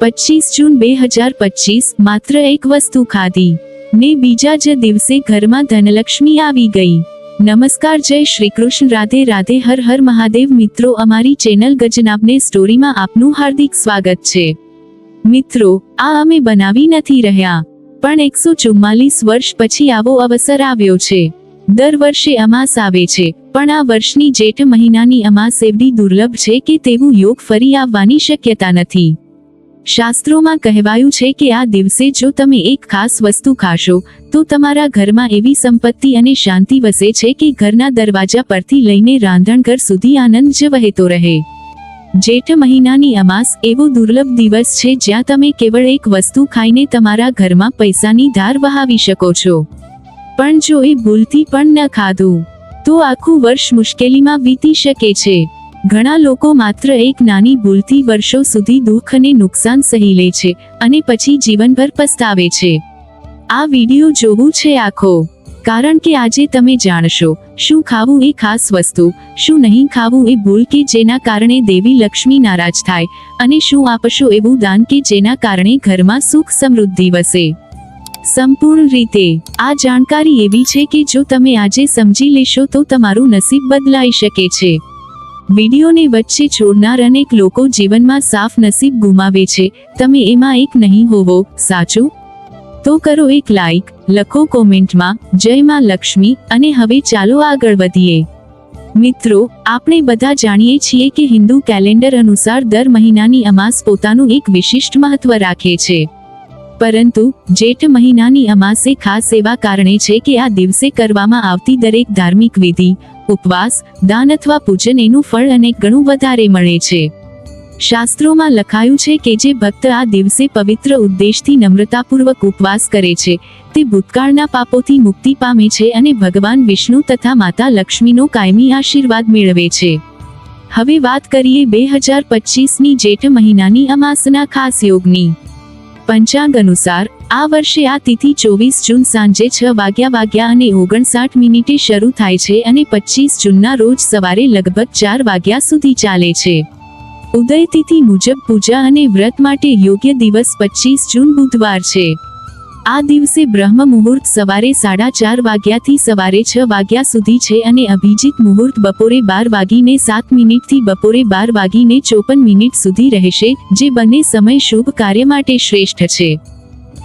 પચીસ જૂન બે હજાર પચીસ, માત્ર એક વસ્તુ ખાધી. ને બીજા જ દિવસે ઘરમાં ધનલક્ષ્મી આવી ગઈ. નમસ્કાર, જય શ્રી કૃષ્ણ, રાધે રાધે, હર હર મહાદેવ. મિત્રો, અમારી ચેનલ ગજનાબને સ્ટોરીમાં આપનું હાર્દિક સ્વાગત છે. મિત્રો, આ અમે બનાવી નથી રહ્યા. પણ એકસો ચુમ્માલીસ વર્ષ પછી આવો અવસર આવ્યો છે. દર વર્ષે અમાસ આવે છે, પણ આ વર્ષની જેઠ મહિનાની અમાસ એવડી દુર્લભ છે કે તેવું યોગ ફરી આવવાની શક્યતા નથી. શાસ્ત્રોમાં કહેવાયું છે કે આ દિવસે જો તમે એક ખાસ વસ્તુ ખાશો, તો તમારા ઘરમાં એવી સંપત્તિ અને શાંતિ વસે છે કે ઘરના દરવાજા પરથી લઈને રાંધણઘર સુધી આનંદ જ વહેતો રહે. જેઠ મહિનાની અમાસ એવો દુર્લભ દિવસ છે જ્યાં તમે કેવળ એક વસ્તુ ખાઈને તમારા ઘરમાં પૈસાની ધાર વહાવી શકો છો. પણ જો એ ભૂલથી પણ ન ખાધું, તો આખું વર્ષ મુશ્કેલીમાં વીતી શકે છે. ઘણા લોકો માત્ર એક નાની ભૂલથી વર્ષો સુધી દુઃખ અને નુકસાન સહી લે છે અને પછી જીવનભર પસ્તાવે છે. આ વીડિયો જોવું છે આખો. કારણ કે આજે તમે જાણશો, શું ખાવું એ ખાસ વસ્તુ, શું નહીં ખાવું એ ભૂલ કે જેના કારણે દેવી લક્ષ્મી નારાજ થાય, અને શું આપશો એવું દાન કે જેના કારણે ઘરમાં સુખ સમૃદ્ધિ વસે. સંપૂર્ણ રીતે. આ જાણકારી એવી છે કે જો તમે આજે સમજી લેશો તો તમારું નસીબ બદલાઈ શકે છે. વિડીયોને વચ્ચે છોડનાર અનેક લોકો જીવનમાં સાફ નસીબ ગુમાવે છે. તમે એમાં એક નહીં હોવો, સાચું? તો કરો એક લાઈક લખો કોમેન્ટમાં, જય માં લક્ષ્મી, અને હવે ચાલો આગળ વધીએ. મિત્રો, આપણે બધા જાણીએ છીએ કે હિન્દુ કેલેન્ડર અનુસાર દર મહિનાની અમાસ પોતાનું એક વિશિષ્ટ મહત્વ રાખે છે. પરંતુ, જેઠ મહિનાની અમાસે ખાસ એવા કારણે છે કે આ દિવસે કરવામાં આવતી દરેક ધાર્મિક વિધિ, ઉપવાસ, દાન અથવા પૂજન એનું ફળ અનેક ગણું વધારે મળે છે. શાસ્ત્રોમાં લખાયું છે કે જે ભક્ત આ દિવસે પવિત્ર ઉદ્દેશથી નમ્રતાપૂર્વક ઉપવાસ કરે છે, તે ભૂતકાળના પાપોથી મુક્તિ પામે છે અને ભગવાન વિષ્ણુ તથા માતા લક્ષ્મીનો કાયમી આશીર્વાદ મેળવે છે. હવે વાત કરીએ બે હજાર પચીસની જેઠ મહિનાની અમાસના ખાસ યોગની. પંચાંગ અનુસાર, આ વર્ષે આ તિથિ ચોવીસ જૂન સાંજે છ વાગ્યા વાગ્યા અને ઓગણસાઠ મિનિટે શરૂ થાય છે અને પચીસ જૂનના રોજ સવારે લગભગ ચાર વાગ્યા સુધી ચાલે છે. ઉદય તિથિ મુજબ પૂજા અને વ્રત માટે યોગ્ય દિવસ પચીસ જૂન બુધવાર છે. આ દિવસે બ્રહ્મ મુહૂર્ત સવારે સાડા ચાર વાગ્યાથી સવારે છ વાગ્યા સુધી છે અને અભિજીત મુહૂર્ત બપોરે બાર વાગીને સાત મિનિટથી બપોરે બાર વાગીને ચોપન મિનિટ સુધી રહેશે, જે બંને સમય શુભ કાર્ય માટે શ્રેષ્ઠ છે.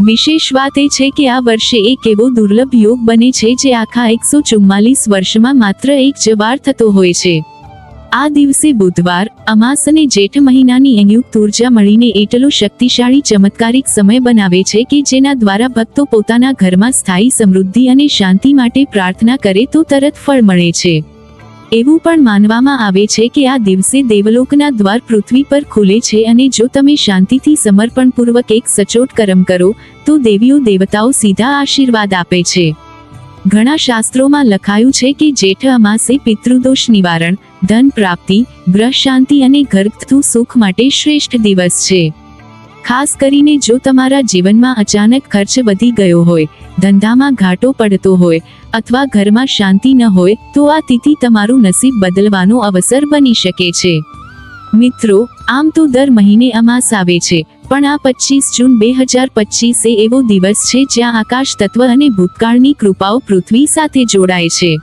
વિશેષ વાત એ છે કે આ વર્ષે એક એવો દુર્લભ યોગ બને છે જે આખા એકસો ચુમ્માલીસ વર્ષમાં માત્ર એક જ વાર થતો હોય છે. આ દિવસે બુધવાર, અમાસ અને જેઠ મહિનાની સંયુક્ત ઊર્જા મળીને એટલો શક્તિશાળી, ચમત્કારિક સમય બનાવે છે કે જેના દ્વારા ભક્તો પોતાના ઘરમાં સ્થાયી સમૃદ્ધિ અને શાંતિ માટે પ્રાર્થના કરે તો તરત ફળ મળે છે. એવું પણ માનવામાં આવે છે કે આ દિવસે દેવલોકના દ્વાર પૃથ્વી પર ખુલે છે અને જો તમે શાંતિથી સમર્પણપૂર્વક એક સચોટ કર્મ કરો, તો દેવીઓ દેવતાઓ સીધા આશીર્વાદ આપે છે. ઘણા શાસ્ત્રોમાં લખાયું છે કે જેઠ અમાસે પિતૃદોષ નિવારણ, ધન પ્રાપ્તિ, ગ્રહ શાંતિ અને ઘરગથ્થુ સુખ માટે શ્રેષ્ઠ દિવસ છે. ખાસ કરીને જો તમારા જીવનમાં અચાનક ખર્ચ વધી ગયો હોય, ધંધામાં ઘાટો પડતો હોય અથવા ઘરમાં શાંતિ ન હોય, તો આ તિથિ તમારું નસીબ બદલવાનો અવસર બની શકે છે. મિત્રો, આમ તો દર મહિને અમાસ આવે છે પણ આ પચીસ જૂન બે હજાર પચીસ એ એવો દિવસ છે જ્યાં આકાશ તત્વ અને ભૂતકાળની કૃપાઓ પૃથ્વી સાથે જોડાય છે.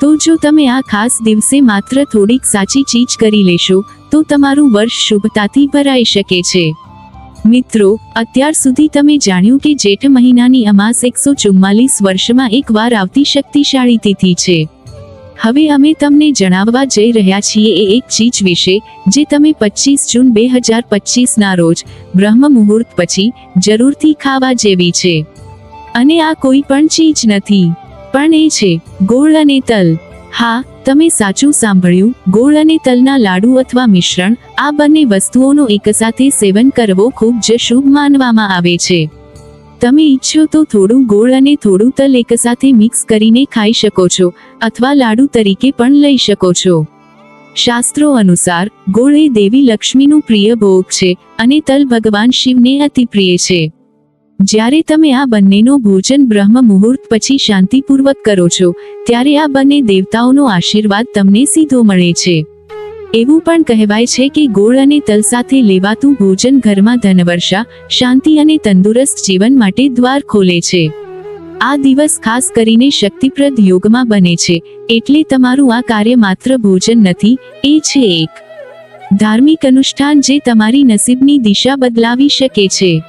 તો જો તમે આ ખાસ દિવસે માત્ર થોડીક સાચી ચીજ કરી લેશો, તો તમારું વર્ષ શુભતાથી ભરાઈ શકે છે. મિત્રો, અત્યાર સુધી તમે જાણ્યું કે જેઠ મહિનાની અમાસ એકસો ચુમ્માલીસ વર્ષમાં એક વાર આવતી શક્તિશાળી તિથિ છે. હવે અમે તમને જણાવવા જઈ રહ્યા છીએ એ એક ચીજ વિશે, જે તમે પચીસ જૂન બે હજાર પચીસના રોજ, બ્રહ્મ મુહૂર્ત પછી, જરૂરથી ખાવા જેવી છે. અને આ કોઈ પણ ચીજ નથી. પણ એ છે, ગોળ અને તલ. હા, તમે સાચું સાંભળ્યું, ગોળ અને તલના લાડુ અથવા મિશ્રણ, આ બંને વસ્તુઓનો એકસાથે સેવન કરવો ખૂબ જ શુભ માનવામાં આવે છે. તમે ઈચ્છો તો થોડું ગોળ અને થોડું તલ એકસાથે મિક્સ કરીને ખાઈ શકો છો, અથવા લાડુ તરીકે પણ લઈ શકો છો. શાસ્ત્રો અનુસાર, ગોળ એ દેવી લક્ષ્મીનું પ્રિય ભોગ છે, અને તલ ભગવાન શિવને અતિ પ્રિય છે. જ્યારે તમે આ બંનેનો ભોજન બ્રહ્મ મુહૂર્ત પછી શાંતિપૂર્વક કરો છો, ત્યારે આ બંને દેવતાઓનો આશીર્વાદ તમને સીધો મળે છે. એવું પણ કહેવાય છે કે ગોળ અને તલ સાથે લેવાતું ભોજન ઘરમાં ધનવર્ષા, શાંતિ અને તંદુરસ્ત જીવન માટે દ્વાર ખોલે છે. આ દિવસ ખાસ કરીને શક્તિપ્રદ યોગમાં બને છે, એટલે તમારું આ કાર્ય માત્ર ભોજન નથી, એ છે એક. ધાર્મિક અનુષ્ઠાન જે તમારી નસીબની દિશા બદલાવી શકે છે.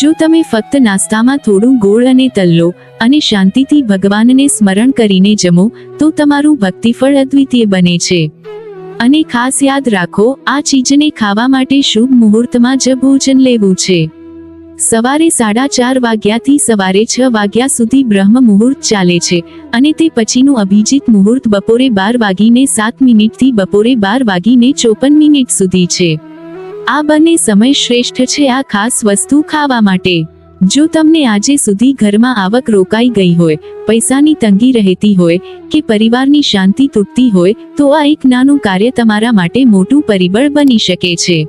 જો તમે ફક્ત નાસ્તામાં થોડું ગોળ અને તલ લો અને શાંતિથી ભગવાનને સ્મરણ કરીને જમો, તો તમારું ભક્તિફળ અદ્વિતીય બને છે. અને ખાસ યાદ રાખો, આ ચીજને ખાવા માટે શુભ મુહૂર્તમાં જ ભોજન લેવું છે. સવારે સાડા ચાર વાગ્યાથી સવારે છ વાગ્યા સુધી બ્રહ્મ મુહૂર્ત ચાલે છે અને તે પછીનું અભિજીત મુહૂર્ત બપોરે બાર વાગીને સાત મિનિટથી બપોરે બાર વાગીને ચોપન મિનિટ સુધી છે. આ બંને સમય શ્રેષ્ઠ છે આ ખાસ વસ્તુ ખાવા માટે. જો તમને આજે સુધી ઘરમાં આવક રોકાઈ ગઈ હોય, પૈસાની તંગી રહેતી હોય કે પરિવારની શાંતિ તૂટતી હોય, તો આ એક નાનું કાર્ય તમારા માટે મોટું પરિબળ બની શકે છે.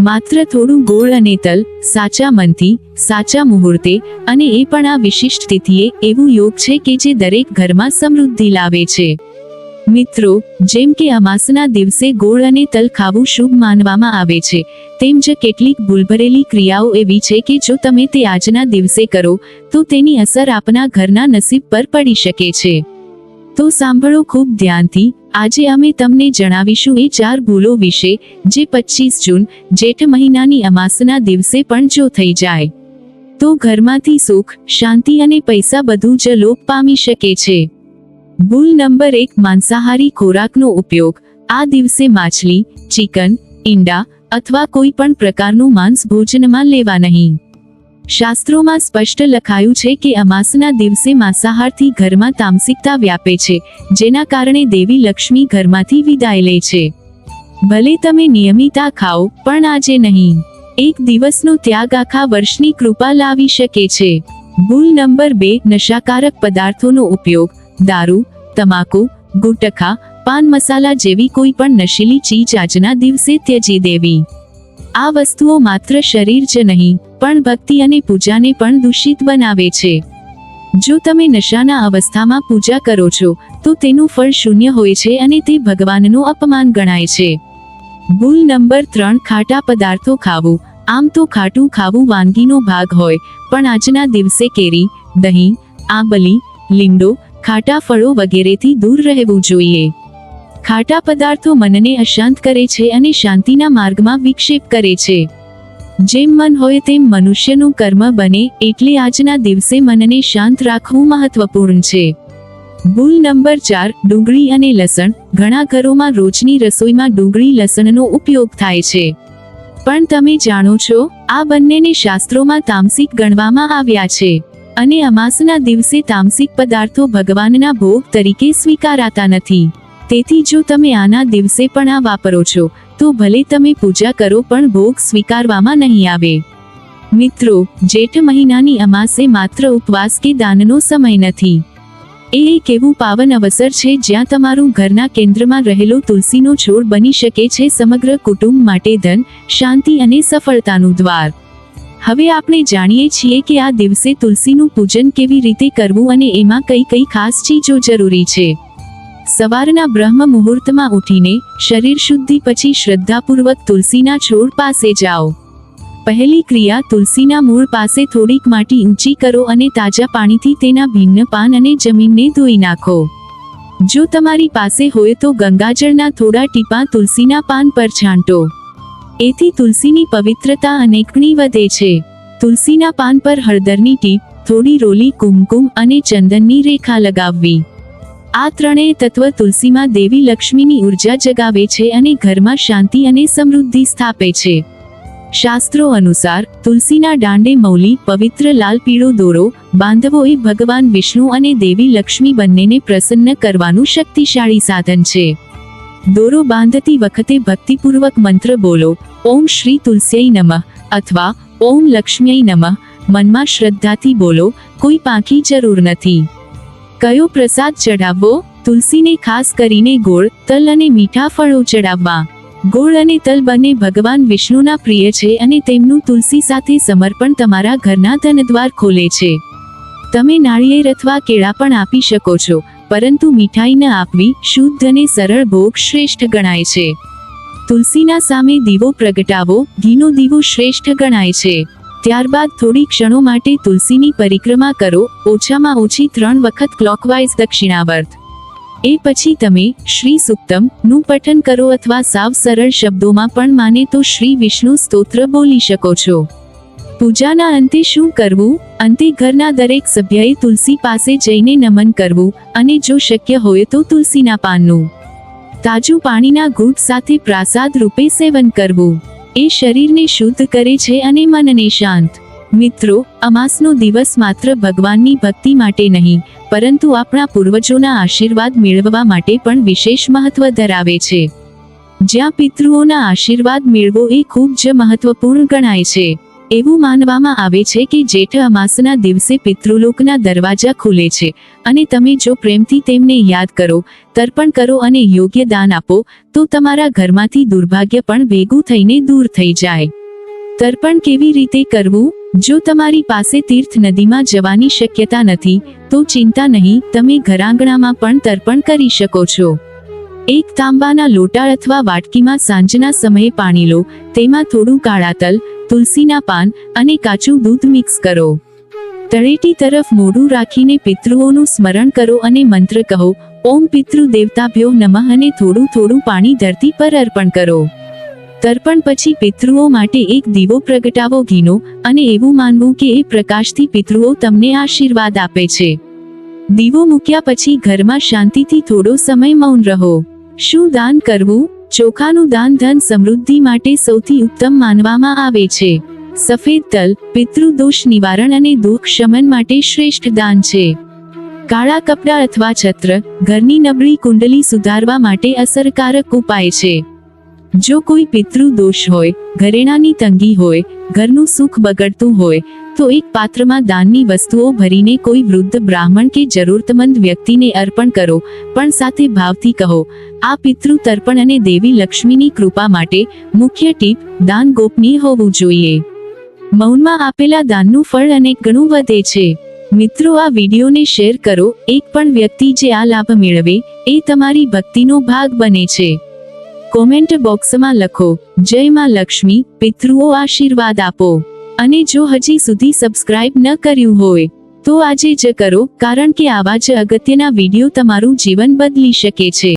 માત્ર થોડું ગોળ અને તલ, સાચા મનથી, સાચા મુહૂર્તે અને એ પણ આ વિશિષ્ટ તિથિએ એવું યોગ છે કે જે દરેક ઘરમાં સમૃદ્ધિ લાવે છે. મિત્રો, જેમ કે અમાસના દિવસે ગોળ અને તલ ખાવું શુભ માનવામાં આવે છે, તેમ જ કેટલીક ભૂલભરેલી ક્રિયાઓ એવી છે કે જો તમે તે આજના દિવસે કરો, તો તેની અસર આપના ઘરના નસીબ પર પડી શકે છે. તો સાંભળો ખૂબ ધ્યાનથી, આજે અમે તમને જણાવીશું એ ચાર ભૂલો વિશે, જે પચીસ જૂન, જેઠ મહિનાની અમાસના દિવસે પણ જો થઈ જાય. તો ઘરમાંથી સુખ, શાંતિ અને પૈસા બધું જ લોપ પામી શકે છે. ભૂલ નંબર એક માંસાહારી ખોરાકનો ઉપયોગ, આ દિવસે માછલી, ચિકન, ઈંડા અથવા કોઈ પણ પ્રકારનું માંસ ભોજનમાં લેવા નહીં. શાસ્ત્રોમાં સ્પષ્ટ લખાયું છે કે અમાસના દિવસે માંસાહારથી ઘરમાં તામસિકતા વ્યાપે છે, જેના કારણે દેવી લક્ષ્મી ઘરમાંથી વિદાય લે છે. ભલે તમે નિયમિતા ખાઓ, પણ આજે નહીં. એક દિવસનો ત્યાગ આખા વર્ષની કૃપા લાવી શકે છે. ભૂલ નંબર બે નશાકારક પદાર્થોનો ઉપયોગ દારૂ, તમાકુ, ગુટખા, પાન મસાલા જેવી કોઈ પણ નશીલી ચીજ આજના દિવસે ત્યજી દેવી. આ વસ્તુઓ માત્ર શરીર જ નહીં, પણ ભક્તિ અને પૂજાને પણ દૂષિત બનાવે છે. જો તમે નશાના અવસ્થામાં પૂજા કરો છો, તો તેનું ફળ શૂન્ય હોય છે અને તે ભગવાનનું અપમાન ગણાય છે. ભૂલ નંબર ત્રણ, ખાટા પદાર્થો ખાવું. આમ તો ખાટું ખાવું વાનગીનો ભાગ હોય, પણ આજના દિવસે કેરી, દહીં, આંબલી, લીંડો ખાટા ફળો વગેરેથી દૂર રહેવું જોઈએ. ખાટા પદાર્થો મનને અશાંત કરે છે અને શાંતિના માર્ગમાં વિક્ષેપ કરે છે. જેમ મન હોય તેમ મનુષ્યનું કર્મ બને, એટલે આજના દિવસે મનને શાંત રાખવું મહત્વપૂર્ણ છે. ભૂલ નંબર ચાર, ડુંગળી અને લસણ. ઘણા ઘરોમાં રોજની રસોઈમાં ડુંગળી લસણનો ઉપયોગ થાય છે. પણ તમે જાણો છો, આ બંનેને શાસ્ત્રોમાં તામસિક ગણવામાં આવ્યા છે. અને અમાસના દિવસે તામસિક પદાર્થો ભગવાનના ભોગ તરીકે સ્વીકારાતા નથી. તેથી જો તમે આના દિવસે પણ આ વાપરો છો, તો ભલે તમે પૂજા કરો પણ ભોગ સ્વીકારવામાં નહીં આવે. મિત્રો, જેઠ મહિનાની અમાસે માત્ર ઉપવાસ કે દાનનો સમય નથી. એ એક એવું પાવન અવસર છે જ્યાં તમારું ઘરના કેન્દ્રમાં રહેલો તુલસીનો છોડ બની શકે છે સમગ્ર કુટુંબ માટે ધન, શાંતિ અને સફળતાનું દ્વાર. હવે આપણે જાણીએ છીએ કે આ દિવસે તુલસીનું પૂજન કેવી રીતે કરવું અને એમાં કઈ કઈ ખાસ ચીજો જરૂરી છે. સવારના બ્રહ્મ મુહૂર્તમાં ઉઠીને શરીર શુદ્ધિ પછી શ્રદ્ધાપૂર્વક તુલસીના છોડ પાસે જાઓ. પહેલી ક્રિયા તુલસીના મૂળ પાસે થોડીક માટી ઊંચી કરો અને તાજા પાણીથી તેના ભિન્ન પાન અને જમીનને ધોઈ નાખો. જો તમારી પાસે હોય તો ગંગાજળના થોડા ટીપા તુલસીના પાન પર છાંટો. એથી તુલસીની પવિત્રતા અનેકણી વધે છે. તુલસીના પાન પર હળદરની ટીપ, થોડી રોલી કુમકુમ અને ચંદનની રેખા લગાવવી. આ ત્રણેય તત્વ તુલસીમાં દેવી લક્ષ્મીની ઊર્જા જગાવે છે અને ઘરમાં શાંતિ અને સમૃદ્ધિ સ્થાપે છે. શાસ્ત્રો અનુસાર, તુલસીના દાંડે મૌલી, પવિત્ર લાલ પીળો દોરો બાંધવો એ ભગવાન વિષ્ણુ અને દેવી લક્ષ્મી બંનેને પ્રસન્ન કરવાનું શક્તિશાળી સાધન છે. દોરો બાંધતી વખતે ભક્તિપૂર્વક મંત્ર બોલો. ઓમ શ્રી તુલસ્યય નમઃ અથવા ઓમ લક્ષ્મ્યય નમઃ. મનમાં શ્રદ્ધાથી બોલો, કોઈ પાંખી જરૂર નથી. કયો પ્રસાદ ચડાવવો તુલસીને ખાસ કરીને ગોળ, તલ અને મીઠા ફળો ચડાવવા ગોળ અને તલ બંને ભગવાન વિષ્ણુના પ્રિય છે અને તેમનું તુલસી સાથે સમર્પણ તમારા ઘરના ધનદ્વાર ખોલે છે. તમે નાળિયેર અથવા કેળા પણ આપી શકો છો. પરંતુ મીઠાઈ ન આપવી શુદ્ધ અને સરળ ભોગ શ્રેષ્ઠ ગણાય છે. તુલસીના સામે દીવો પ્રગટાવો, ઘીનો દીવો શ્રેષ્ઠ ગણાય છે. ત્યારબાદ થોડી ક્ષણો માટે તુલસીની પરિક્રમા કરો, ઓછામાં ઓછી ત્રણ વખત ક્લોકવાઇઝ દક્ષિણાવર્ત. એ પછી તમે શ્રી સુક્તમનું પઠન કરો અથવા સાવ સરળ શબ્દોમાં પણ માને તો શ્રી વિષ્ણુ સ્તોત્ર બોલી શકો છો. પૂજાના અંતે શું કરવું? અંતે ઘરના દરેક સભ્યએ તુલસી પાસે જઈને નમન કરવું અને જો શક્ય હોય તો તુલસીના પાનનું તાજું પાણીના ઘૂંટ સાથે પ્રાસાદ રૂપે સેવન કરવું. એ શરીરને શુદ્ધ કરે છે અને મનને શાંત. મિત્રો, અમાસનો દિવસ માત્ર ભગવાનની ભક્તિ માટે નહીં, પરંતુ આપણા પૂર્વજોના આશીર્વાદ મેળવવા માટે પણ વિશેષ મહત્વ ધરાવે છે. જ્યાં પિતૃઓના આશીર્વાદ મેળવો એ ખૂબ જ મહત્વપૂર્ણ ગણાય છે. એવું માનવામાં આવે છે કે જેઠ અમાસના દિવસે પિતૃલોકના દરવાજા ખુલે છે. અને તમે જો પ્રેમથી તેમને યાદ કરો, તર્પણ કરો અને યોગ્ય દાન આપો, તો તમારા ઘરમાંથી દુર્ભાગ્ય પણ ભેગું થઈને દૂર થઈ જાય. તર્પણ કેવી રીતે કરવું? જો તમારી પાસે તીર્થ નદીમાં જવાની શક્યતા નથી, તો ચિંતા નહીં, તમે ઘરાંગણામાં પણ તર્પણ કરી શકો છો. એક તાંબાના લોટા અથવા વાટકીમાં સાંજના સમયે પાણી લો, તેમાં થોડું કાળા તલ, તુલસીના પાન અને કાચું દૂધ મિક્સ કરો. તળેટી તરફ મોઢું રાખીને પિતૃઓનું સ્મરણ કરો અને મંત્ર કહો, ઓમ પિતૃ દેવતાભ્યો નમઃ અને થોડું થોડું પાણી ધરતી પર અર્પણ કરો. તર્પણ પછી પિતૃઓ માટે એક દીવો પ્રગટાવો, ઘીનો, અને એવું માનવું કે એ પ્રકાશથી પિતૃઓ તમને આશીર્વાદ આપે છે. દીવો મૂક્યા પછી ઘરમાં શાંતિથી થોડો સમય મૌન રહો. શું દાન કરવું? ચોખાનું દાન ધન સમૃદ્ધિ માટે સૌથી ઉત્તમ માનવામાં આવે છે. સફેદ તલ, પિતૃદોષ નિવારણ અને દુઃખ શમન માટે શ્રેષ્ઠ દાન છે. કાળા કપડાં અથવા છત્ર, ઘરની નબળી કુંડલી સુધારવા માટે અસરકારક ઉપાય છે. જો કોઈ પિતૃ દોષ હોય, ઘરેણાની તંગી હોય, ઘરનું સુખ બગડતું હોય તો એક પાત્રમાં દાનની વસ્તુઓ ભરીને કોઈ વૃદ્ધ બ્રાહ્મણ કે જરૂરતમંદ વ્યક્તિને અર્પણ કરો, પણ સાથે ભાવથી કહો, આ પિતૃ તર્પણ અને દેવી લક્ષ્મીની કૃપા માટે મુખ્ય ટીપ, દાન ગોપનીય હોવું જોઈએ. મૌનમાં આપેલા દાનનું ફળ અનેક ગણું વધે છે. મિત્રો, આ વિડીયોને શેર કરો, એક પણ વ્યક્તિ જે આ લાભ મેળવે, એ તમારી ભક્તિનો ભાગ બને છે. કોમેન્ટ બોક્સમાં લખો, જય માં લક્ષ્મી, પિતૃઓ આશીર્વાદ આપો. અને જો હજી સુધી સબસ્ક્રાઇબ ન કર્યું હોય, તો આજે જ કરો, કારણ કે આવા જ અગત્યના વીડિયો તમારું જીવન બદલી શકે છે.